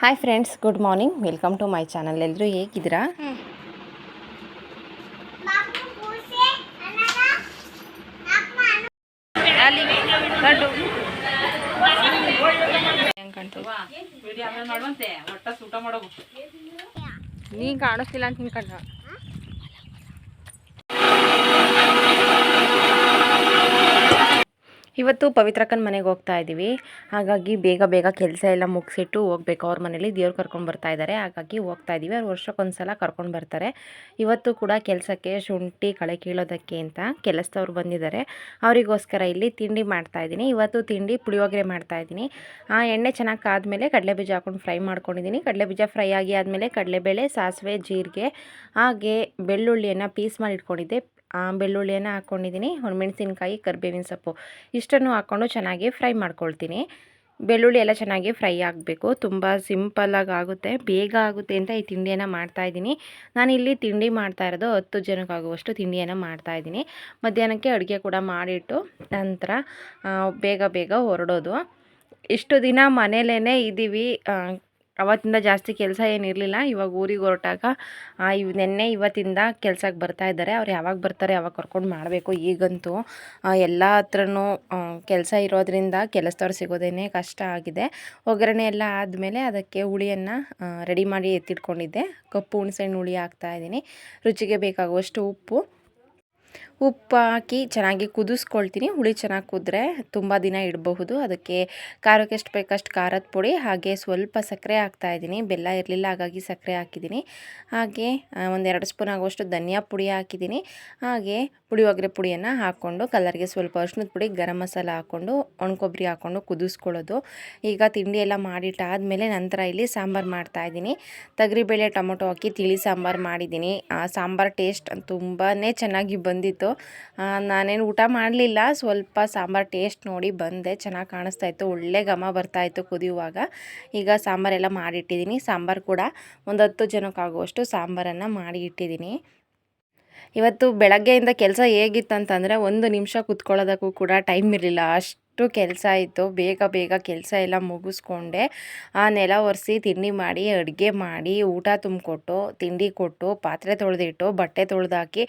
Hi friends good morning welcome to my channel ಎಲ್ಲರೂ ಹೇಗಿದ್ದೀರಾ? ನೀ ಕಾಣಿಸ್ತಿಲ್ಲ ಅಂತ ತಿನ್ಕೊಂಡ ಇವತ್ತು ಪವಿತ್ರಕ್ಕನ ಮನೆಗೆ ಹೋಗ್ತಾ ಇದ್ದೀವಿ ಹಾಗಾಗಿ ಬೇಗ ಬೇಗ ಕೆಲಸ ಎಲ್ಲ ಮುಗಿಸಿಟ್ಟು ಹೋಗ್ಬೇಕು. ಅವ್ರ ಮನೇಲಿ ದೇವ್ರು ಕರ್ಕೊಂಡು ಬರ್ತಾ ಇದ್ದಾರೆ ಹಾಗಾಗಿ ಹೋಗ್ತಾ ಇದ್ದೀವಿ ಅವ್ರು ವರ್ಷಕ್ಕೊಂದ್ಸಲ ಕರ್ಕೊಂಡು ಬರ್ತಾರೆ. ಇವತ್ತು ಕೂಡ ಕೆಲಸಕ್ಕೆ ಶುಂಠಿ, ಕಳೆ ಕೀಳೋದಕ್ಕೆ ಅಂತ ಕೆಲಸದವ್ರು ಬಂದಿದ್ದಾರೆ. ಅವರಿಗೋಸ್ಕರ ಇಲ್ಲಿ ತಿಂಡಿ ಮಾಡ್ತಾ ಇದ್ದೀನಿ ಇವತ್ತು ತಿಂಡಿ ಪುಳಿಯೋಗರೆ ಮಾಡ್ತಾ ಇದ್ದೀನಿ ಆ ಎಣ್ಣೆ ಚೆನ್ನಾಗಿ ಕಾದ್ಮೇಲೆ ಕಡಲೆಬೀಜ ಹಾಕೊಂಡು ಫ್ರೈ ಮಾಡ್ಕೊಂಡಿದ್ದೀನಿ ಕಡಲೆಬೀಜ ಫ್ರೈ ಆಗಿ ಆದಮೇಲೆ ಕಡಲೆಬೇಳೆ, ಸಾಸಿವೆ, ಜೀರಿಗೆ, ಹಾಗೆ ಬೆಳ್ಳುಳ್ಳಿಯನ್ನು ಪೀಸ್ ಮಾಡಿ ಇಟ್ಕೊಂಡಿದ್ದೆ. ಬೆಳ್ಳುಳ್ಳಿಯನ್ನು ಹಾಕ್ಕೊಂಡಿದ್ದೀನಿ ಒಣಮೆಣಸಿನ್ಕಾಯಿ ಕರಿಬೇವಿನ ಸೊಪ್ಪು. ಇಷ್ಟನ್ನು ಹಾಕ್ಕೊಂಡು ಚೆನ್ನಾಗಿ ಫ್ರೈ ಮಾಡ್ಕೊಳ್ತೀನಿ. ಬೆಳ್ಳುಳ್ಳಿ ಎಲ್ಲ ಚೆನ್ನಾಗಿ ಫ್ರೈ ಆಗಬೇಕು. ತುಂಬ ಸಿಂಪಲ್ಲಾಗಿ ಆಗುತ್ತೆ. ಬೇಗ ಆಗುತ್ತೆ ಅಂತ ಈ ತಿಂಡಿಯನ್ನು ಮಾಡ್ತಾಯಿದ್ದೀನಿ ನಾನಿಲ್ಲಿ ತಿಂಡಿ ಮಾಡ್ತಾ ಇರೋದು ಹತ್ತು ಜನಕ್ಕಾಗುವಷ್ಟು ತಿಂಡಿಯನ್ನು ಮಾಡ್ತಾಯಿದ್ದೀನಿ ಮಧ್ಯಾಹ್ನಕ್ಕೆ ಅಡುಗೆ ಕೂಡ ಮಾಡಿಟ್ಟು ನಂತರ ಬೇಗ ಬೇಗ ಹೊರಡೋದು. ಇಷ್ಟು ದಿನ ಮನೇಲೇ ಇದ್ದೀವಿ. ಅವತ್ತಿಂದ ಜಾಸ್ತಿ ಕೆಲಸ ಏನಿರಲಿಲ್ಲ ಇವಾಗ ಊರಿಗೆ ಹೊರಟಾಗ ಇವ್ ನೆನ್ನೆ ಇವತ್ತಿಂದ ಕೆಲ್ಸಕ್ಕೆ ಬರ್ತಾ ಇದ್ದಾರೆ. ಅವ್ರು ಯಾವಾಗ ಬರ್ತಾರೆ, ಯಾವಾಗ ಕರ್ಕೊಂಡು ಮಾಡಬೇಕು ಈಗಂತೂ. ಎಲ್ಲ ಹತ್ರನೂ ಕೆಲಸ ಇರೋದ್ರಿಂದ ಕೆಲಸದವ್ರು ಸಿಗೋದೇನೆ ಕಷ್ಟ ಆಗಿದೆ. ಒಗ್ಗರಣೆ ಎಲ್ಲ ಆದಮೇಲೆ ಅದಕ್ಕೆ ಹುಳಿಯನ್ನು ರೆಡಿ ಮಾಡಿ ಎತ್ತಿಟ್ಕೊಂಡಿದ್ದೆ. ಕಪ್ಪು ಹುಣಸೆಹಣ್ಣು ಹುಳಿ ಹಾಕ್ತಾ ಇದ್ದೀನಿ. ರುಚಿಗೆ ಬೇಕಾಗುವಷ್ಟು ಉಪ್ಪು. ಉಪ್ಪು ಹಾಕಿ ಚೆನ್ನಾಗಿ ಕುದಿಸ್ಕೊಳ್ತೀನಿ. ಹುಳಿ ಚೆನ್ನಾಗಿ ಕುದ್ರೆ ತುಂಬ ದಿನ ಇಡಬಹುದು. ಅದಕ್ಕೆ ಖಾರಕ್ಕೆ ಎಷ್ಟು ಬೇಕಷ್ಟು ಖಾರದ ಪುಡಿ, ಹಾಗೆ ಸ್ವಲ್ಪ ಸಕ್ಕರೆ ಹಾಕ್ತಾ ಇದ್ದೀನಿ. ಬೆಲ್ಲ ಇರಲಿಲ್ಲ, ಹಾಗಾಗಿ ಸಕ್ಕರೆ ಹಾಕಿದ್ದೀನಿ. ಹಾಗೆ ಒಂದೆರಡು ಸ್ಪೂನ್ ಆಗುವಷ್ಟು ಧನಿಯಾ ಪುಡಿ ಹಾಕಿದ್ದೀನಿ. ಹಾಗೆ ಪುಳಿಯೋಗರೆ ಪುಡಿಯನ್ನು ಹಾಕ್ಕೊಂಡು ಕಲರ್ಗೆ ಸ್ವಲ್ಪ ಅರ್ಶಿನದ ಪುಡಿ, ಗರಂ ಮಸಾಲ ಹಾಕ್ಕೊಂಡು ಒಣಕೊಬ್ಬರಿ ಹಾಕ್ಕೊಂಡು ಕುದಿಸ್ಕೊಳ್ಳೋದು. ಈಗ ತಿಂಡಿ ಎಲ್ಲ ಮಾಡಿಟ್ಟಾದಮೇಲೆ ನಂತರ ಇಲ್ಲಿ ಸಾಂಬಾರು ಮಾಡ್ತಾ ಇದ್ದೀನಿ. ತೊಗರಿಬೇಳೆ ಟೊಮೊಟೊ ಹಾಕಿ, ತಿಳಿ ಸಾಂಬಾರು ಮಾಡಿದ್ದೀನಿ. ಆ ಸಾಂಬಾರು ಟೇಸ್ಟ್ ತುಂಬಾ ಚೆನ್ನಾಗಿ ಬಂದಿತ್ತು. ನಾನೇನು ಊಟ ಮಾಡಲಿಲ್ಲ. ಸ್ವಲ್ಪ ಸಾಂಬಾರು ಟೇಸ್ಟ್ ನೋಡಿ ಬಂದೆ. ಚೆನ್ನಾಗಿ ಕಾಣಿಸ್ತಾ ಇತ್ತು. ಒಳ್ಳೆ ಘಮ ಬರ್ತಾ ಇತ್ತು ಕುದಿಯುವಾಗ. ಈಗ ಸಾಂಬಾರೆಲ್ಲ ಮಾಡಿಟ್ಟಿದ್ದೀನಿ. ಸಾಂಬಾರು ಕೂಡ ಒಂದು ಹತ್ತು ಜನಕ್ಕಾಗುವಷ್ಟು ಸಾಂಬಾರನ್ನು ಮಾಡಿ ಇಟ್ಟಿದ್ದೀನಿ. ಇವತ್ತು ಬೆಳಗ್ಗೆಯಿಂದ ಕೆಲಸ ಹೇಗಿತ್ತಂತಂದರೆ ಒಂದು ನಿಮಿಷ ಕುತ್ಕೊಳ್ಳೋದಕ್ಕೂ ಕೂಡ ಟೈಮ್ ಇರಲಿಲ್ಲ. ಅಷ್ಟು ಕೆಲಸ ಇತ್ತು. ಬೇಗ ಬೇಗ ಕೆಲಸ ಎಲ್ಲ ಮುಗಿಸ್ಕೊಂಡೆ. ಆ ನೆಲ ಒರೆಸಿ ತಿಂಡಿ ಮಾಡಿ, ಅಡುಗೆ ಮಾಡಿ, ಊಟ ತುಂಬಿಕೊಟ್ಟು, ತಿಂಡಿ ಕೊಟ್ಟು, ಪಾತ್ರೆ ತೊಳೆದಿಟ್ಟು, ಬಟ್ಟೆ ತೊಳೆದಾಕಿ,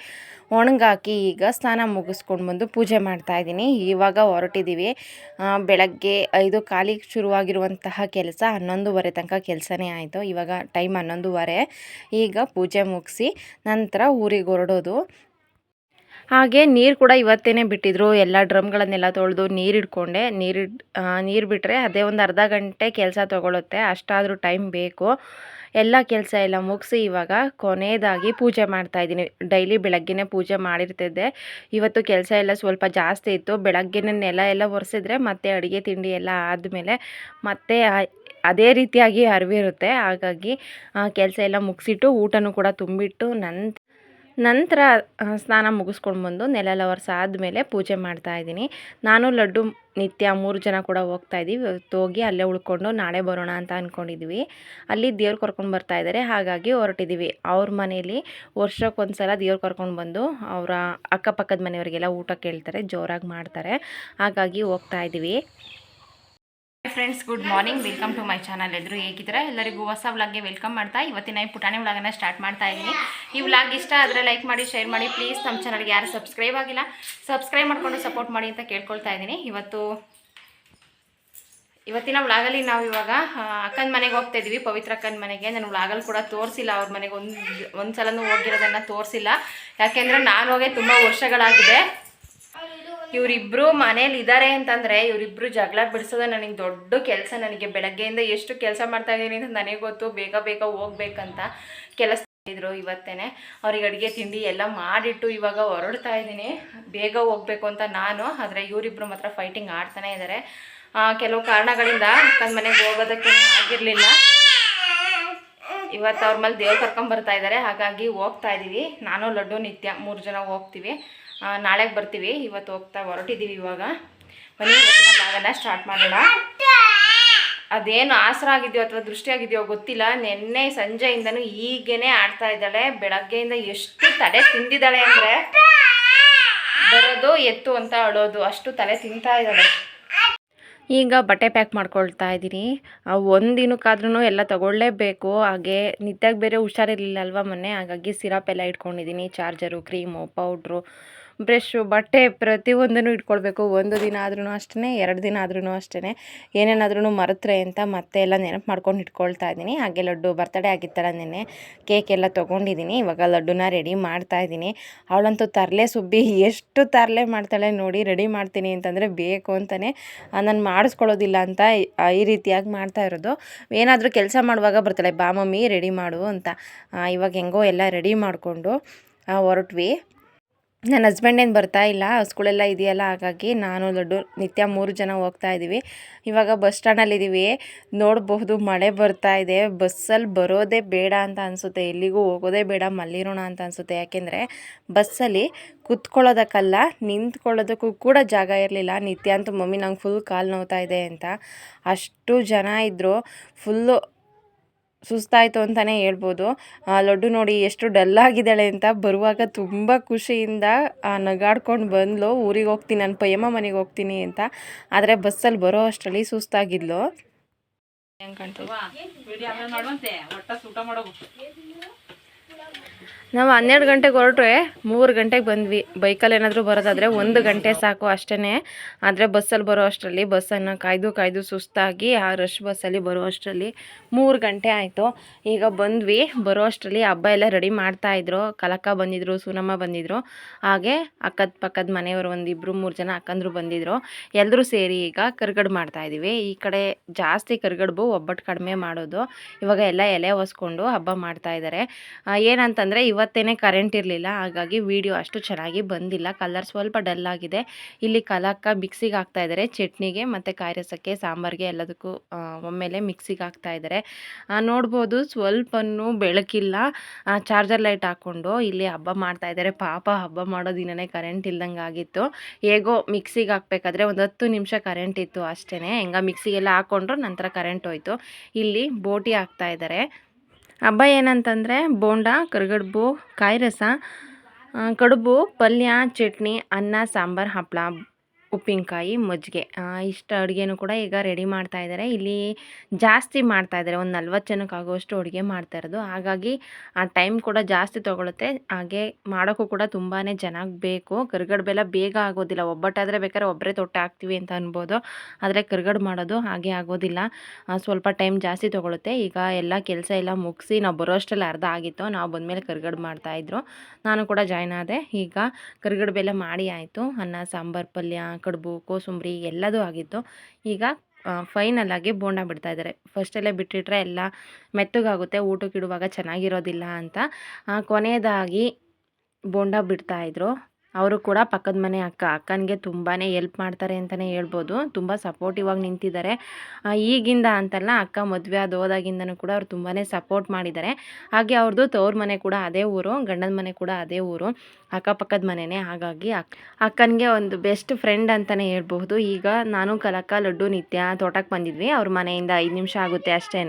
ಒಣಗಾಕಿ ಈಗ ಸ್ನಾನ ಮುಗಿಸ್ಕೊಂಡು ಬಂದು ಪೂಜೆ ಮಾಡ್ತಾಯಿದ್ದೀನಿ ಇವಾಗ ಹೊರಟಿದ್ದೀವಿ. ಬೆಳಗ್ಗೆ ಐದು ಕಾಲಿಗೆ ಶುರುವಾಗಿರುವಂತಹ ಕೆಲಸ ಹನ್ನೊಂದುವರೆ ತನಕ ಕೆಲಸನೇ ಆಯಿತು. ಇವಾಗ ಟೈಮ್ ಹನ್ನೊಂದುವರೆ. ಈಗ ಪೂಜೆ ಮುಗಿಸಿ ನಂತರ ಊರಿಗೆ ಹೊರಡೋದು. ಹಾಗೆ ನೀರು ಕೂಡ ಇವತ್ತೇನೆ ಬಿಟ್ಟಿದ್ರು. ಎಲ್ಲ ಡ್ರಮ್ಗಳನ್ನೆಲ್ಲ ತೊಳೆದು ನೀರು ಇಟ್ಕೊಂಡೆ ನೀರು ನೀರು ಬಿಟ್ಟರೆ ಅದೇ ಒಂದು ಅರ್ಧ ಗಂಟೆ ಕೆಲಸ ತೊಗೊಳುತ್ತೆ. ಅಷ್ಟಾದರೂ ಟೈಮ್ ಬೇಕು. ಎಲ್ಲ ಕೆಲಸ ಎಲ್ಲ ಮುಗಿಸಿ ಇವಾಗ ಕೊನೆಯದಾಗಿ ಪೂಜೆ ಮಾಡ್ತಾ ಇದ್ದೀನಿ. ಡೈಲಿ ಬೆಳಗ್ಗೆನೇ ಪೂಜೆ ಮಾಡಿರ್ತಿದ್ದೆ. ಇವತ್ತು ಕೆಲಸ ಎಲ್ಲ ಸ್ವಲ್ಪ ಜಾಸ್ತಿ ಇತ್ತು. ಬೆಳಗ್ಗೆನೇ ನೆಲ ಎಲ್ಲ ಒರೆಸಿದ್ರೆ ಮತ್ತೆ ಅಡುಗೆ ತಿಂಡಿ ಎಲ್ಲ ಆದಮೇಲೆ ಮತ್ತೆ ಅದೇ ರೀತಿಯಾಗಿ ಅರಿವಿರುತ್ತೆ ಹಾಗಾಗಿ ಕೆಲಸ ಎಲ್ಲ ಮುಗಿಸಿಟ್ಟು ಊಟನೂ ಕೂಡ ತುಂಬಿಟ್ಟು ನಂತರ ನಂತರ ಸ್ನಾನ ಮುಗಿಸ್ಕೊಂಡು ಬಂದು ನೆಲ ಆದಮೇಲೆ ಪೂಜೆ ಮಾಡ್ತಾ ಇದ್ದೀನಿ. ನಾನು ಲಡ್ಡು ನಿತ್ಯ ಮೂರು ಜನ ಕೂಡ ಹೋಗ್ತಾ ಇದ್ದೀವಿ. ಹೋಗಿ ಅಲ್ಲೇ ಉಳ್ಕೊಂಡು ನಾಳೆ ಬರೋಣ ಅಂತ ಅಂದ್ಕೊಂಡಿದ್ವಿ ಅಲ್ಲಿ ದೇವ್ರು ಕರ್ಕೊಂಡು ಬರ್ತಾ ಇದ್ದಾರೆ ಹಾಗಾಗಿ ಹೊರಟಿದ್ದೀವಿ ಅವ್ರ ಮನೇಲಿ ವರ್ಷಕ್ಕೊಂದ್ಸಲ ದೇವ್ರು ಕರ್ಕೊಂಡು ಬಂದು ಅವರ ಅಕ್ಕಪಕ್ಕದ ಮನೆಯವರಿಗೆಲ್ಲ ಊಟ ಕೇಳ್ತಾರೆ, ಜೋರಾಗಿ ಮಾಡ್ತಾರೆ. ಹಾಗಾಗಿ ಹೋಗ್ತಾ ಇದ್ದೀವಿ. Friends good morning welcome to my channel ಎದುರು ಹೇಗಿದ್ರೆ ಎಲ್ಲರಿಗೂ ಹೊಸ ವ್ಲಾಗ್ಗೆ ವೆಲ್ಕಮ್ ಮಾಡ್ತಾ ಇವತ್ತಿನ ಈ ಪುಟಾಣಿ ವ್ಲಾಗನ್ನು ಸ್ಟಾರ್ಟ್ ಮಾಡ್ತಾ ಇದ್ದೀನಿ. ಈ ವ್ಲಾಗ್ ಇಷ್ಟ ಆದರೆ ಲೈಕ್ ಮಾಡಿ ಶೇರ್ ಮಾಡಿ. ಪ್ಲೀಸ್ ನಮ್ಮ ಚಾನಲ್ಗೆ ಯಾರು ಸಬ್ಸ್ಕ್ರೈಬ್ ಆಗಿಲ್ಲ ಸಬ್ಸ್ಕ್ರೈಬ್ ಮಾಡ್ಕೊಂಡು ಸಪೋರ್ಟ್ ಮಾಡಿ ಅಂತ ಕೇಳ್ಕೊಳ್ತಾ ಇದ್ದೀನಿ. ಇವತ್ತು, ಇವತ್ತಿನ ವ್ಲಾಗಲ್ಲಿ ನಾವು ಇವಾಗ ಅಕ್ಕನ ಮನೆಗೆ ಹೋಗ್ತಾ ಇದ್ದೀವಿ ಪವಿತ್ರ ಅಕ್ಕನ ಮನೆಗೆ. ನಾನು ವ್ಲಾಗಲ್ಲಿ ಕೂಡ ತೋರಿಸಿಲ್ಲ, ಅವ್ರ ಮನೆಗೆ ಒಂದು ಒಂದು ಸಲನೂ ಹೋಗಿರೋದನ್ನು ತೋರಿಸಿಲ್ಲ. ಯಾಕೆಂದರೆ ನಾನು ಹೋಗೇ ತುಂಬ ವರ್ಷಗಳಾಗಿದೆ. ಇವರಿಬ್ರು ಮನೇಲಿ ಇದ್ದಾರೆ ಅಂತಂದ್ರೆ ಇವರಿಬ್ರು ಜಗಳ ಬಿಡಿಸೋದು ನನಗೆ ದೊಡ್ಡ ಕೆಲಸ ನನಗೆ ಬೆಳಗ್ಗೆಯಿಂದ ಎಷ್ಟು ಕೆಲಸ ಮಾಡ್ತಾ ಇದ್ದೀನಿ ಅಂತ ನನಗೆ ಗೊತ್ತು. ಬೇಗ ಬೇಗ ಹೋಗ್ಬೇಕಂತ ಕೆಲಸ ಇದ್ರು ಇವತ್ತೇನೆ. ಅವ್ರಿಗೆ ಅಡುಗೆ, ತಿಂಡಿ ಎಲ್ಲ ಮಾಡಿಟ್ಟು ಇವಾಗ ಹೊರಡ್ತಾ ಇದ್ದೀನಿ ಬೇಗ ಹೋಗ್ಬೇಕು ಅಂತ ನಾನು, ಆದರೆ ಇವರಿಬ್ರು ಮಾತ್ರ ಫೈಟಿಂಗ್ ಆಡ್ತಾನೆ ಇದ್ದಾರೆ ಕೆಲವು ಕಾರಣಗಳಿಂದ ಅಕ್ಕನ ಮನೆಗೆ ಹೋಗೋದಕ್ಕೆ ಆಗಿರಲಿಲ್ಲ. ಇವತ್ತು ಅವ್ರ ಮೇಲೆ ದೇವ್ರು ಕರ್ಕೊಂಡ್ ಬರ್ತಾ ಇದ್ದಾರೆ ಹಾಗಾಗಿ ಹೋಗ್ತಾ ಇದ್ದೀವಿ ನಾನು, ಲಡ್ಡು, ನಿತ್ಯ ಮೂರು ಜನ ಹೋಗ್ತೀವಿ. ನಾಳೆಗೆ ಬರ್ತೀವಿ. ಇವತ್ತು ಹೋಗ್ತಾ ಹೊರಟಿದ್ದೀವಿ ಇವಾಗ. ಮನೆ ಭಾಗನ ಸ್ಟಾರ್ಟ್ ಮಾಡೋಣ. ಅದೇನು ಆಸರ ಆಗಿದೆಯೋ ಅಥವಾ ದೃಷ್ಟಿ ಆಗಿದೆಯೋ ಗೊತ್ತಿಲ್ಲ. ನಿನ್ನೆ ಸಂಜೆಯಿಂದನೂ ಈಗೇನೆ ಆಡ್ತಾ ಇದ್ದಾಳೆ. ಬೆಳಗ್ಗೆಯಿಂದ ಎಷ್ಟು ತಲೆ ತಿಂದಿದ್ದಾಳೆ ಅಂದರೆ ಬರೋದು, ಎತ್ತು ಅಂತ ಅಳೋದು. ಅಷ್ಟು ತಲೆ ತಿಂತಾ ಇದ್ದಾಳೆ. ಈಗ ಬಟ್ಟೆ ಪ್ಯಾಕ್ ಮಾಡ್ಕೊಳ್ತಾ ಇದ್ದೀನಿ. ಒಂದು ದಿನಕ್ಕಾದ್ರೂ ಎಲ್ಲ ತಗೊಳ್ಳೇಬೇಕು. ಹಾಗೆ ನಿದ್ದಾಗ ಬೇರೆ ಹುಷಾರಿರಲಿಲ್ಲ ಅಲ್ವಾ ಮೊನ್ನೆ. ಹಾಗಾಗಿ ಸಿರಪ್ ಎಲ್ಲ ಇಟ್ಕೊಂಡಿದ್ದೀನಿ. ಚಾರ್ಜರು, ಕ್ರೀಮು, ಪೌಡ್ರು ಬ್ರಷು ಬಟ್ಟೆ ಪ್ರತಿಯೊಂದನ್ನು ಇಟ್ಕೊಳ್ಬೇಕು. ಒಂದು ದಿನ ಆದ್ರೂ ಅಷ್ಟೇ ಎರಡು ದಿನ ಆದ್ರೂ ಅಷ್ಟೇ ಏನೇನಾದ್ರೂ ಮರೆತ್ರೆ ಅಂತ ಮತ್ತೆ ಎಲ್ಲ ನೆನಪು ಮಾಡ್ಕೊಂಡು ಇಟ್ಕೊಳ್ತಾ ಇದ್ದೀನಿ. ಹಾಗೆ ಲಡ್ಡು ಬರ್ತಡೇ ಆಗಿತ್ತಲ್ಲ ನಿನ್ನೆ, ಕೇಕ್ ಎಲ್ಲ ತೊಗೊಂಡಿದ್ದೀನಿ. ಇವಾಗ ಲಡ್ಡುನ ರೆಡಿ ಮಾಡ್ತಾ ಇದ್ದೀನಿ. ಅವಳಂತೂ ತರಲೆ ಸುಬ್ಬಿ, ಎಷ್ಟು ತರಲೆ ಮಾಡ್ತಾಳೆ ನೋಡಿ, ರೆಡಿ ಮಾಡ್ತೀನಿ ಅಂತಂದರೆ ಬೇಕು ಅಂತಲೇ ನಾನು ಮಾಡಿಸ್ಕೊಳ್ಳೋದಿಲ್ಲ ಅಂತ ಈ- ರೀತಿಯಾಗಿ ಮಾಡ್ತಾ ಇರೋದು. ಏನಾದರೂ ಕೆಲಸ ಮಾಡುವಾಗ ಬರ್ತಾಳೆ, ಬಾ ಮಮ್ಮಿ, ರೆಡಿ ಮಾಡು ಅಂತ. ಇವಾಗ ಹೆಂಗೋ ಎಲ್ಲ ರೆಡಿ ಮಾಡಿಕೊಂಡು ಹೊರಟ್ವಿ. ನನ್ನ ಹಸ್ಬೆಂಡ್ ಏನು ಬರ್ತಾ ಇಲ್ಲ ಸ್ಕೂಲೆಲ್ಲ ಇದೆಯಲ್ಲ, ಹಾಗಾಗಿ ನಾನು ಲಡ್ಡು ನಿತ್ಯ ಮೂರು ಜನ ಹೋಗ್ತಾ ಇದ್ದೀವಿ. ಇವಾಗ ಬಸ್ ಸ್ಟ್ಯಾಂಡಲ್ಲಿದ್ದೀವಿ ನೋಡಬಹುದು ಮಳೆ ಬರ್ತಾ ಇದೆ. ಬಸ್ಸಲ್ಲಿ ಬರೋದೇ ಬೇಡ ಅಂತ ಅನಿಸುತ್ತೆ. ಎಲ್ಲಿಗೂ ಹೋಗೋದೇ ಬೇಡ, ಮಲ್ಲಿರೋಣ ಅಂತ ಅನಿಸುತ್ತೆ. ಯಾಕೆಂದರೆ ಬಸ್ಸಲ್ಲಿ ಕುತ್ಕೊಳ್ಳೋದಕ್ಕಲ್ಲ, ನಿಂತ್ಕೊಳ್ಳೋದಕ್ಕೂ ಕೂಡ ಜಾಗ ಇರಲಿಲ್ಲ. ನಿತ್ಯ ಅಂತೂ ಮಮ್ಮಿ ನಂಗೆ ಫುಲ್ ಕಾಲು ನೋವ್ತಾ ಇದೆ ಅಂತ. ಅಷ್ಟು ಜನ ಇದ್ದರು ಫುಲ್ಲು ಸುಸ್ತಾಯಿತು ಅಂತಲೇ ಹೇಳ್ಬೋದು. ಲಡ್ಡು ನೋಡಿ ಎಷ್ಟು ಡಲ್ ಆಗಿದ್ದಾಳೆ ಅಂತ ಬರುವಾಗ ತುಂಬ ಖುಷಿಯಿಂದ ನಗಾಡ್ಕೊಂಡು ಬಂದಳು ಊರಿಗೆ ಹೋಗ್ತೀನಿ ನನ್ನ ಪಯ್ಯಮ್ಮ ಮನೆಗೆ ಹೋಗ್ತೀನಿ ಅಂತ. ಆದರೆ ಬಸ್ಸಲ್ಲಿ ಬರೋ ಅಷ್ಟರಲ್ಲಿ ಸುಸ್ತಾಗಿದ್ಲು. ನಾವು ಹನ್ನೆರಡು ಗಂಟೆಗೆ ಹೊರಟ್ರೆ ಮೂರು ಗಂಟೆಗೆ ಬಂದ್ವಿ. ಬೈಕಲ್ಲಿ ಏನಾದರೂ ಬರೋದಾದರೆ ಒಂದು ಗಂಟೆ ಸಾಕು ಅಷ್ಟೇ ಆದರೆ ಬಸ್ಸಲ್ಲಿ ಬರೋ ಅಷ್ಟರಲ್ಲಿ ಬಸ್ಸನ್ನು ಕಾಯ್ದು ಕಾಯ್ದು ಸುಸ್ತಾಗಿ ಆ ರಶ್ ಬಸ್ಸಲ್ಲಿ ಬರೋ ಅಷ್ಟರಲ್ಲಿ ಮೂರು ಗಂಟೆ ಆಯಿತು. ಈಗ ಬಂದ್ವಿ. ಬರೋ ಅಷ್ಟರಲ್ಲಿ ಹಬ್ಬ ಎಲ್ಲ ರೆಡಿ ಮಾಡ್ತಾಯಿದ್ರು ಕಲಕ ಬಂದಿದ್ರು ಸುನಮ್ಮ ಬಂದಿದ್ರು. ಹಾಗೆ ಅಕ್ಕದ ಪಕ್ಕದ ಮನೆಯವರು ಒಂದಿಬ್ಬರು ಮೂರು ಜನ ಅಕ್ಕಂದ್ರು ಬಂದಿದ್ರು. ಎಲ್ಲರೂ ಸೇರಿ ಈಗ ಕರ್ಗಡು ಮಾಡ್ತಾಯಿದ್ದೀವಿ ಈ ಕಡೆ ಜಾಸ್ತಿ ಕರ್ಗಡ್ಬು ಒಬ್ಬಟ್ಟು ಕಡಿಮೆ ಮಾಡೋದು. ಇವಾಗ ಎಲ್ಲ ಎಲೆ ಒಸ್ಕೊಂಡು ಹಬ್ಬ ಮಾಡ್ತಾ ಇದ್ದಾರೆ ಆ, ಇವತ್ತೇನೆ ಕರೆಂಟ್ ಇರಲಿಲ್ಲ, ಹಾಗಾಗಿ ವಿಡಿಯೋ ಅಷ್ಟು ಚೆನ್ನಾಗಿ ಬಂದಿಲ್ಲ. ಕಲರ್ ಸ್ವಲ್ಪ ಡಲ್ ಆಗಿದೆ. ಇಲ್ಲಿ ಕಲಕ್ಕ ಮಿಕ್ಸಿಗೆ ಹಾಕ್ತಾ ಇದ್ದಾರೆ ಚಟ್ನಿಗೆ ಮತ್ತು ಕಾಯಿ ರಸಕ್ಕೆ ಸಾಂಬಾರಿಗೆ ಎಲ್ಲದಕ್ಕೂ ಒಮ್ಮೆಲೆ ಮಿಕ್ಸಿಗೆ ಹಾಕ್ತಾ ಇದ್ದಾರೆ ನೋಡ್ಬೋದು ಸ್ವಲ್ಪನೂ ಬೆಳಕಿಲ್ಲ. ಚಾರ್ಜರ್ ಲೈಟ್ ಹಾಕ್ಕೊಂಡು ಇಲ್ಲಿ ಹಬ್ಬ ಮಾಡ್ತಾ ಇದ್ದಾರೆ ಪಾಪ ಹಬ್ಬ ಮಾಡೋ ದಿನನೇ ಕರೆಂಟ್ ಇಲ್ದಂಗೆ ಆಗಿತ್ತು. ಹೇಗೋ ಮಿಕ್ಸಿಗೆ ಹಾಕ್ಬೇಕಾದ್ರೆ ಒಂದು ಹತ್ತು ನಿಮಿಷ ಕರೆಂಟ್ ಇತ್ತು ಅಷ್ಟೇ ಹೆಂಗ ಮಿಕ್ಸಿಗೆಲ್ಲ ಹಾಕ್ಕೊಂಡ್ರು ನಂತರ ಕರೆಂಟ್ ಹೋಯ್ತು. ಇಲ್ಲಿ ಬೋಟಿ ಹಾಕ್ತಾ ಇದ್ದಾರೆ ಹಬ್ಬ ಏನಂತಂದರೆ ಬೋಂಡ ಕರಿಗಡುಬು ಕಾಯಿ ರಸ ಕಡುಬು ಪಲ್ಯ ಚಟ್ನಿ ಅನ್ನ ಸಾಂಬಾರು ಹಪ್ಪಳ ಉಪ್ಪಿನಕಾಯಿ, ಮಜ್ಜಿಗೆ. ಇಷ್ಟು ಅಡುಗೆನೂ ಕೂಡ ಈಗ ರೆಡಿ ಮಾಡ್ತಾ ಇದ್ದಾರೆ ಇಲ್ಲಿ ಜಾಸ್ತಿ ಮಾಡ್ತಾ ಇದ್ದಾರೆ ಒಂದು ನಲ್ವತ್ತು ಜನಕ್ಕೆ ಆಗುವಷ್ಟು ಅಡುಗೆ ಮಾಡ್ತಾ ಇರೋದು. ಹಾಗಾಗಿ ಆ ಟೈಮ್ ಕೂಡ ಜಾಸ್ತಿ ತೊಗೊಳುತ್ತೆ. ಹಾಗೆ ಮಾಡೋಕ್ಕೂ ಕೂಡ ತುಂಬಾ ಚೆನ್ನಾಗಿ ಬೇಕು. ಕರ್ಗಡು ಬೆಲ್ಲ ಬೇಗ ಆಗೋದಿಲ್ಲ. ಒಬ್ಬಟ್ಟಾದರೆ ಬೇಕಾದ್ರೆ ಒಬ್ಬರೇ ತೊಟ್ಟೆ ಹಾಕ್ತೀವಿ ಅಂತ ಅನ್ಬೋದು. ಆದರೆ ಕರ್ಗಡ್ ಮಾಡೋದು ಹಾಗೆ ಆಗೋದಿಲ್ಲ. ಸ್ವಲ್ಪ ಟೈಮ್ ಜಾಸ್ತಿ ತೊಗೊಳುತ್ತೆ. ಈಗ ಎಲ್ಲ ಕೆಲಸ ಎಲ್ಲ ಮುಗಿಸಿ ನಾವು ಬರೋ ಅಷ್ಟರಲ್ಲಿ ಅರ್ಧ ಆಗಿತ್ತು. ನಾವು ಬಂದಮೇಲೆ ಕರ್ಗಡ್ ಮಾಡ್ತಾಯಿದ್ರು ನಾನು ಕೂಡ ಜಾಯ್ನ್ ಆದೆ. ಈಗ ಕರ್ಗಡು ಬೆಲ್ಲ ಮಾಡಿ ಆಯಿತು. ಅನ್ನ, ಸಾಂಬಾರು, ಪಲ್ಯ ಕಡುಬು, ಕೋಸಂಬರಿ ಎಲ್ಲದೂ ಆಗಿತ್ತು. ಈಗ ಫೈನಲ್ ಆಗಿ ಬೋಂಡ ಬಿಡ್ತಾ ಇದ್ದಾರೆ. ಫಸ್ಟಲ್ಲೇ ಬಿಟ್ಟಿಟ್ರೆ ಎಲ್ಲ ಮೆತ್ತಗಾಗುತ್ತೆ ಊಟಕ್ಕೆ ಇಡುವಾಗ ಚೆನ್ನಾಗಿರೋದಿಲ್ಲ ಅಂತ. ಕೊನೆಯದಾಗಿ ಬೋಂಡ ಬಿಡ್ತಾಯಿದ್ರು ಅವರು ಕೂಡ ಪಕ್ಕದ ಮನೆ ಅಕ್ಕ, ಅಕ್ಕನಿಗೆ ತುಂಬಾ ಎಲ್ಪ್ ಮಾಡ್ತಾರೆ ಅಂತಲೇ ಹೇಳ್ಬೋದು. ತುಂಬ ಸಪೋರ್ಟಿವ್ ಆಗಿ ನಿಂತಿದ್ದಾರೆ. ಈಗಿಂದ ಅಂತಲ್ಲ ಅಕ್ಕ ಮದುವೆ ಅದು ಹೋದಾಗಿಂದನೂ ಕೂಡ ಅವ್ರು ತುಂಬಾ ಸಪೋರ್ಟ್ ಮಾಡಿದ್ದಾರೆ. ಹಾಗೆ ಅವ್ರದ್ದು ತವ್ರ ಮನೆ ಕೂಡ ಅದೇ ಊರು, ಗಂಡನ ಮನೆ ಕೂಡ ಅದೇ ಊರು, ಅಕ್ಕಪಕ್ಕದ ಮನೆಯೇ ಹಾಗಾಗಿ ಅಕ್, ಅಕ್ಕನಿಗೆ ಒಂದು ಬೆಸ್ಟ್ ಫ್ರೆಂಡ್ ಅಂತಲೇ ಹೇಳ್ಬಹುದು. ಈಗ ನಾನು ಕಲಕ, ಲಡ್ಡು, ನಿತ್ಯ ತೋಟಕ್ಕೆ ಬಂದಿದ್ವಿ. ಅವ್ರ ಮನೆಯಿಂದ ಐದು ನಿಮಿಷ ಆಗುತ್ತೆ ಅಷ್ಟೇ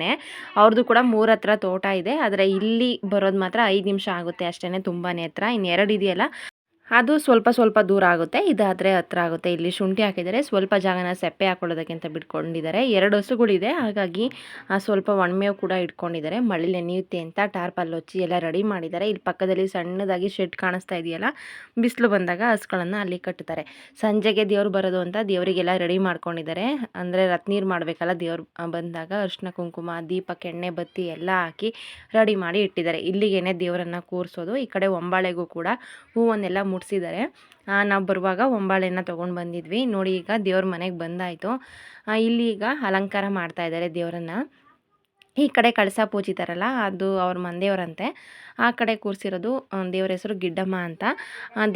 ಅವ್ರದ್ದು ಕೂಡ ಮೂರ ಹತ್ರ ತೋಟ ಇದೆ. ಆದರೆ ಇಲ್ಲಿ ಬರೋದು ಮಾತ್ರ ಐದು ನಿಮಿಷ ಆಗುತ್ತೆ ಅಷ್ಟೇ ತುಂಬಾ ಹತ್ರ. ಇನ್ನೆರಡು ಇದೆಯಲ್ಲ ಅದು ಸ್ವಲ್ಪ ಸ್ವಲ್ಪ ದೂರ ಆಗುತ್ತೆ. ಇದಾದರೆ ಹತ್ರ ಆಗುತ್ತೆ. ಇಲ್ಲಿ ಶುಂಠಿ ಹಾಕಿದರೆ ಸ್ವಲ್ಪ ಜಾಗನ ಸೆಪ್ಪೆ ಹಾಕೊಳ್ಳೋದಕ್ಕೆ ಅಂತ ಬಿಟ್ಕೊಂಡಿದ್ದಾರೆ. ಎರಡು ಹಸುಗಳಿದೆ. ಹಾಗಾಗಿ ಸ್ವಲ್ಪ ಒಣಮೇವು ಕೂಡ ಇಟ್ಕೊಂಡಿದ್ದಾರೆ. ಮಳೆ ನೆನೆಯುತ್ತೆ ಅಂತ ಟಾರ್ಪಲ್ ಹೊಚ್ಚಿ ಎಲ್ಲ ರೆಡಿ ಮಾಡಿದ್ದಾರೆ. ಇಲ್ಲಿ ಪಕ್ಕದಲ್ಲಿ ಸಣ್ಣದಾಗಿ ಶೆಡ್ ಕಾಣಿಸ್ತಾ ಇದೆಯಲ್ಲ, ಬಿಸಿಲು ಬಂದಾಗ ಹಸುಗಳನ್ನು ಅಲ್ಲಿ ಕಟ್ಟುತ್ತಾರೆ ಸಂಜೆಗೆ ದೇವ್ರು ಬರೋದು ಅಂತ ದೇವರಿಗೆಲ್ಲ ರೆಡಿ ಮಾಡ್ಕೊಂಡಿದ್ದಾರೆ. ಅಂದರೆ ರತ್ನೀರು ಮಾಡಬೇಕಲ್ಲ, ದೇವ್ರು ಬಂದಾಗ ಅರಿಶಿನ ಕುಂಕುಮ, ದೀಪಕ್ಕೆ ಎಣ್ಣೆ, ಬತ್ತಿ ಎಲ್ಲ ಹಾಕಿ ರೆಡಿ ಮಾಡಿ ಇಟ್ಟಿದ್ದಾರೆ. ಇಲ್ಲಿಗೇನೆ ದೇವರನ್ನು ಕೂರಿಸೋದು. ಈ ಕಡೆ ಒಂಬಾಳೆಗೂ ಕೂಡ ಹೂವನ್ನೆಲ್ಲ ಮುಡಿಸಿದ್ದಾರೆ ನಾವು ಬರುವಾಗ ಒಂಬಾಳೆನ ತೊಗೊಂಡು ಬಂದಿದ್ವಿ. ನೋಡಿ ಈಗ ದೇವ್ರ ಮನೆಗೆ ಬಂದಾಯಿತು. ಇಲ್ಲಿ ಈಗ ಅಲಂಕಾರ ಮಾಡ್ತಾ ಇದ್ದಾರೆ ದೇವರನ್ನ. ಈ ಕಡೆ ಕಳಸ ಪೂಜಿತಾರಲ್ಲ ಅದು ಅವ್ರ ಮಂದೆಯವರಂತೆ. ಆ ಕಡೆ ಕೂರಿಸಿರೋದು ದೇವ್ರ ಹೆಸರು ಗಿಡ್ಡಮ್ಮ ಅಂತ.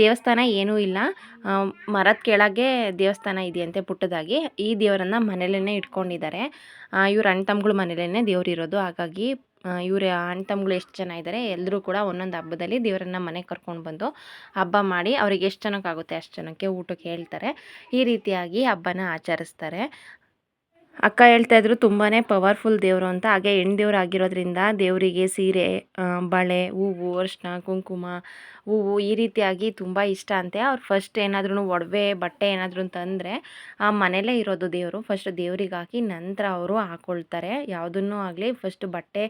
ದೇವಸ್ಥಾನ ಏನೂ ಇಲ್ಲ. ಮರದ ಕೆಳಗೆ ದೇವಸ್ಥಾನ ಇದೆಯಂತೆ ಪುಟ್ಟದಾಗಿ. ಈ ದೇವರನ್ನು ಮನೇಲೇ ಇಟ್ಕೊಂಡಿದ್ದಾರೆ ಇವ್ರ ಅಣ್ಣ ತಮ್ಮಗಳ ಮನೇಲೇ ದೇವ್ರಿರೋದು ಹಾಗಾಗಿ ಇವ್ರ, ಅಣ್ಣ ತಮ್ಮಗಳು ಎಷ್ಟು ಜನ ಇದ್ದಾರೆ ಎಲ್ಲರೂ ಕೂಡ ಒಂದೊಂದು ಹಬ್ಬದಲ್ಲಿ ದೇವರನ್ನ ಮನೆಗೆ ಕರ್ಕೊಂಡು ಬಂದು ಹಬ್ಬ ಮಾಡಿ ಅವ್ರಿಗೆ ಎಷ್ಟು ಜನಕ್ಕಾಗುತ್ತೆ ಅಷ್ಟು ಜನಕ್ಕೆ ಊಟಕ್ಕೆ ಹೇಳ್ತಾರೆ. ಈ ರೀತಿಯಾಗಿ ಹಬ್ಬನ ಆಚರಿಸ್ತಾರೆ. ಅಕ್ಕ ಹೇಳ್ತಾ ಇದ್ರು ತುಂಬಾ ಪವರ್ಫುಲ್ ದೇವರು ಅಂತ. ಹಾಗೆ ಹೆಣ್ಣು ದೇವ್ರು ಆಗಿರೋದ್ರಿಂದ ದೇವರಿಗೆ ಸೀರೆ ಬಳೆ, ಹೂವು ಅರಿಶಿನ ಕುಂಕುಮ, ಹೂವು ಈ ರೀತಿಯಾಗಿ ತುಂಬ ಇಷ್ಟ ಅಂತೆ. ಅವ್ರು ಫಸ್ಟ್ ಏನಾದ್ರೂ ಒಡವೆ, ಬಟ್ಟೆ ಏನಾದರೂ ತಂದರೆ ಆ ಮನೆಯಲ್ಲೇ ಇರೋದು ದೇವರು. ಫಸ್ಟ್ ದೇವ್ರಿಗೆ ಹಾಕಿ ನಂತರ ಅವರು ಹಾಕ್ಕೊಳ್ತಾರೆ ಯಾವುದನ್ನೂ ಆಗಲಿ ಫಸ್ಟ್ ಬಟ್ಟೆ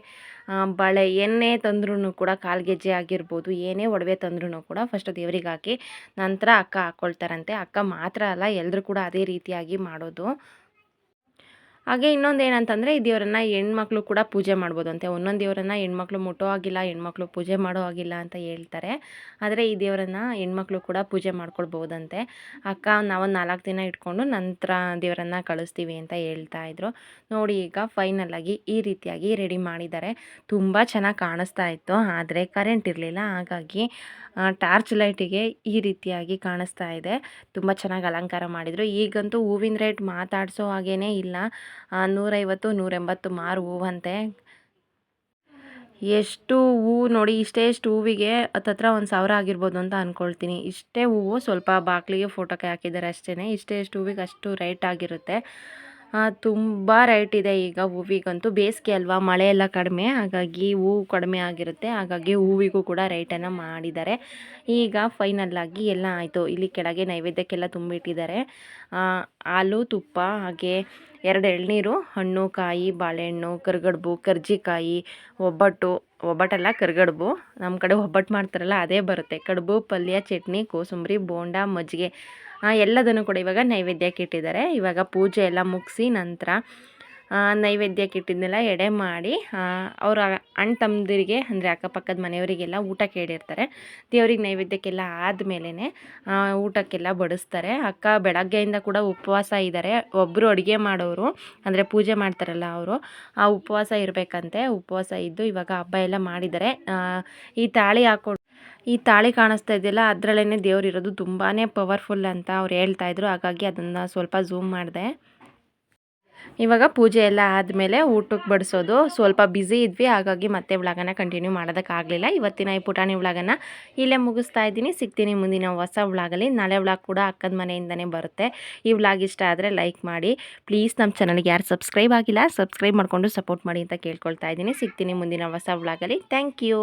ಬಳೆ ಏನೇ ತಂದ್ರೂ ಕೂಡ ಕಾಲ್ಗೆಜ್ಜೆ ಆಗಿರ್ಬೋದು, ಏನೇ ಒಡವೆ ತಂದ್ರೂ ಕೂಡ ಫಸ್ಟ್ ದೇವ್ರಿಗೆ ಹಾಕಿ ನಂತರ ಅಕ್ಕ ಹಾಕ್ಕೊಳ್ತಾರಂತೆ ಅಕ್ಕ ಮಾತ್ರ ಅಲ್ಲ ಎಲ್ಲರೂ ಕೂಡ ಅದೇ ರೀತಿಯಾಗಿ ಮಾಡೋದು. ಹಾಗೆ ಇನ್ನೊಂದು ಏನಂತಂದರೆ ಈ ದೇವರನ್ನ ಹೆಣ್ಮಕ್ಳು ಕೂಡ ಪೂಜೆ ಮಾಡ್ಬೋದು ಅಂತೆ ಒಂದೊಂದು ದೇವರನ್ನ ಹೆಣ್ಮಕ್ಳು ಮುಟ್ಟೋ ಆಗಿಲ್ಲ ಹೆಣ್ಮಕ್ಳು ಪೂಜೆ ಮಾಡೋ ಆಗಿಲ್ಲ ಅಂತ ಹೇಳ್ತಾರೆ. ಆದರೆ ಈ ದೇವರನ್ನ ಹೆಣ್ಮಕ್ಳು ಕೂಡ ಪೂಜೆ ಮಾಡ್ಕೊಳ್ಬೋದಂತೆ. ಅಕ್ಕ ನಾವು ನಾಲ್ಕು ದಿನ ಇಟ್ಕೊಂಡು ನಂತರ ದೇವರನ್ನ ಕಳಿಸ್ತೀವಿ ಅಂತ ಹೇಳ್ತಾ ಇದ್ರು. ನೋಡಿ ಈಗ ಫೈನಲ್ ಆಗಿ ಈ ರೀತಿಯಾಗಿ ರೆಡಿ ಮಾಡಿದ್ದಾರೆ. ತುಂಬ ಚೆನ್ನಾಗಿ ಕಾಣಿಸ್ತಾ ಇತ್ತು. ಆದರೆ ಕರೆಂಟ್ ಇರಲಿಲ್ಲ. ಹಾಗಾಗಿ ಟಾರ್ಚ್ ಲೈಟಿಗೆ ಈ ರೀತಿಯಾಗಿ ಕಾಣಿಸ್ತಾ ಇದೆ. ತುಂಬ ಚೆನ್ನಾಗಿ ಅಲಂಕಾರ ಮಾಡಿದರು. ಈಗಂತೂ ಹೂವಿನ ರೇಟ್ ಮಾತಾಡಿಸೋ ಹಾಗೇ ಇಲ್ಲ. ನೂರೈವತ್ತು, ನೂರೆಂಬತ್ತು ಮಾರು ಹೂವಂತೆ. ಎಷ್ಟು ಹೂವು ನೋಡಿ, ಇಷ್ಟೇ ಇಷ್ಟು ಹೂವಿಗೆ ಹತ್ತತ್ರ ಒಂದು ಸಾವಿರ ಆಗಿರ್ಬೋದು ಅಂತ ಅಂದ್ಕೊಳ್ತೀನಿ ಇಷ್ಟೇ ಹೂವು ಸ್ವಲ್ಪ ಬಾಗಿಲಿಗೆ ಫೋಟೋಕ್ಕೆ ಹಾಕಿದ್ದಾರೆ ಅಷ್ಟೇ ಇಷ್ಟೇ ಇಷ್ಟು ಹೂವಿಗೆ ಅಷ್ಟು ರೈಟ್ ಆಗಿರುತ್ತೆ. ತುಂಬ ರೇಟ್ ಇದೆ ಈಗ ಹೂವಿಗಂತೂ. ಬೇಸಿಗೆ ಅಲ್ವಾ ಮಳೆ ಎಲ್ಲ ಕಡಿಮೆ, ಹಾಗಾಗಿ ಹೂವು ಕಡಿಮೆ ಆಗಿರುತ್ತೆ. ಹಾಗಾಗಿ ಹೂವಿಗೂ ಕೂಡ ರೇಟನ್ನು ಮಾಡಿದ್ದಾರೆ. ಈಗ ಫೈನಲ್ಲಾಗಿ ಎಲ್ಲ ಆಯಿತು. ಇಲ್ಲಿ ಕೆಳಗೆ ನೈವೇದ್ಯಕ್ಕೆಲ್ಲ ತುಂಬಿಟ್ಟಿದ್ದಾರೆ. ಹಾಲು, ತುಪ್ಪ, ಹಾಗೆ ಎರಡು ಎಳ್ನೀರು, ಹಣ್ಣು, ಕಾಯಿ, ಬಾಳೆಹಣ್ಣು, ಕರ್ಗಡ್ಬು, ಕರ್ಜಿಕಾಯಿ, ಒಬ್ಬಟ್ಟು, ಒಬ್ಬಟ್ಟಲ್ಲ ಕರ್ಗಡ್ಬು. ನಮ್ಮ ಕಡೆ ಒಬ್ಬಟ್ಟು ಮಾಡ್ತಾರಲ್ಲ, ಅದೇ ಬರುತ್ತೆ. ಕಡುಬು, ಪಲ್ಯ, ಚಟ್ನಿ, ಕೋಸಂಬರಿ, ಬೋಂಡ, ಮಜ್ಜಿಗೆ. ಎಲ್ಲದನ್ನು ಕೂಡ ಇವಾಗ ನೈವೇದ್ಯಕ್ಕೆ ಇಟ್ಟಿದ್ದಾರೆ. ಇವಾಗ ಪೂಜೆ ಎಲ್ಲ ಮುಗಿಸಿ ನಂತರ ನೈವೇದ್ಯಕ್ಕೆ ಇಟ್ಟಿದ್ದನ್ನೆಲ್ಲ ಎಡೆ ಮಾಡಿ ಅವರ ಅಣ್ಣ ತಮ್ಮದಿರಿಗೆ, ಅಂದರೆ ಅಕ್ಕಪಕ್ಕದ ಮನೆಯವರಿಗೆಲ್ಲ ಊಟ ಕೇಳಿರ್ತಾರೆ. ದೇವ್ರಿಗೆ ನೈವೇದ್ಯಕ್ಕೆಲ್ಲ ಆದಮೇಲೆ ಊಟಕ್ಕೆಲ್ಲ ಬಡಿಸ್ತಾರೆ. ಅಕ್ಕ ಬೆಳಗ್ಗೆಯಿಂದ ಕೂಡ ಉಪವಾಸ ಇದ್ದಾರೆ. ಒಬ್ಬರು ಅಡುಗೆ ಮಾಡೋರು, ಅಂದರೆ ಪೂಜೆ ಮಾಡ್ತಾರಲ್ಲ ಅವರು, ಆ ಉಪವಾಸ ಇರಬೇಕಂತೆ. ಉಪವಾಸ ಇದ್ದು ಇವಾಗ ಹಬ್ಬ ಎಲ್ಲ ಮಾಡಿದ್ದಾರೆ. ಈ ತಾಳಿ ಹಾಕೊಂಡು ಈ ತಾಳಿ ಕಾಣಿಸ್ತಾ ಇದೆಯಲ್ಲ ಅದರಲ್ಲೇ ದೇವ್ರು ಇರೋದು ತುಂಬಾ ಪವರ್ಫುಲ್ ಅಂತ ಅವ್ರು ಹೇಳ್ತಾ ಇದ್ರು. ಹಾಗಾಗಿ ಅದನ್ನು ಸ್ವಲ್ಪ ಝೂಮ್ ಮಾಡಿದೆ. ಇವಾಗ ಪೂಜೆ ಎಲ್ಲ ಆದಮೇಲೆ ಊಟಕ್ಕೆ ಬಡಿಸೋದು. ಸ್ವಲ್ಪ ಬ್ಯುಸಿ ಇದ್ವಿ, ಹಾಗಾಗಿ ಮತ್ತೆ ವ್ಲಾಗನ ಕಂಟಿನ್ಯೂ ಮಾಡೋದಕ್ಕಾಗಲಿಲ್ಲ. ಇವತ್ತಿನ ಈ ಪುಟಾಣಿ ವ್ಲಾಗನ ಇಲ್ಲೇ ಮುಗಿಸ್ತಾ ಇದ್ದೀನಿ. ಸಿಗ್ತೀನಿ ಮುಂದಿನ ಹೊಸ ವ್ಲಾಗಲ್ಲಿ ನಾಳೆ ವ್ಲಾಗ್ ಕೂಡ ಅಕ್ಕದ ಮನೆಯಿಂದನೇ ಬರುತ್ತೆ. ಈ ವ್ಲಾಗ್ ಇಷ್ಟ ಆದರೆ ಲೈಕ್ ಮಾಡಿ. ಪ್ಲೀಸ್ ನಮ್ಮ ಚಾನಲ್ಗೆ ಯಾರು ಸಬ್ಸ್ಕ್ರೈಬ್ ಆಗಿಲ್ಲ ಸಬ್ಸ್ಕ್ರೈಬ್ ಮಾಡಿಕೊಂಡು ಸಪೋರ್ಟ್ ಮಾಡಿ ಅಂತ ಕೇಳ್ಕೊಳ್ತಾ ಇದ್ದೀನಿ. ಸಿಗ್ತೀನಿ ಮುಂದಿನ ಹೊಸ ವ್ಲಾಗಲ್ಲಿ ಥ್ಯಾಂಕ್ ಯು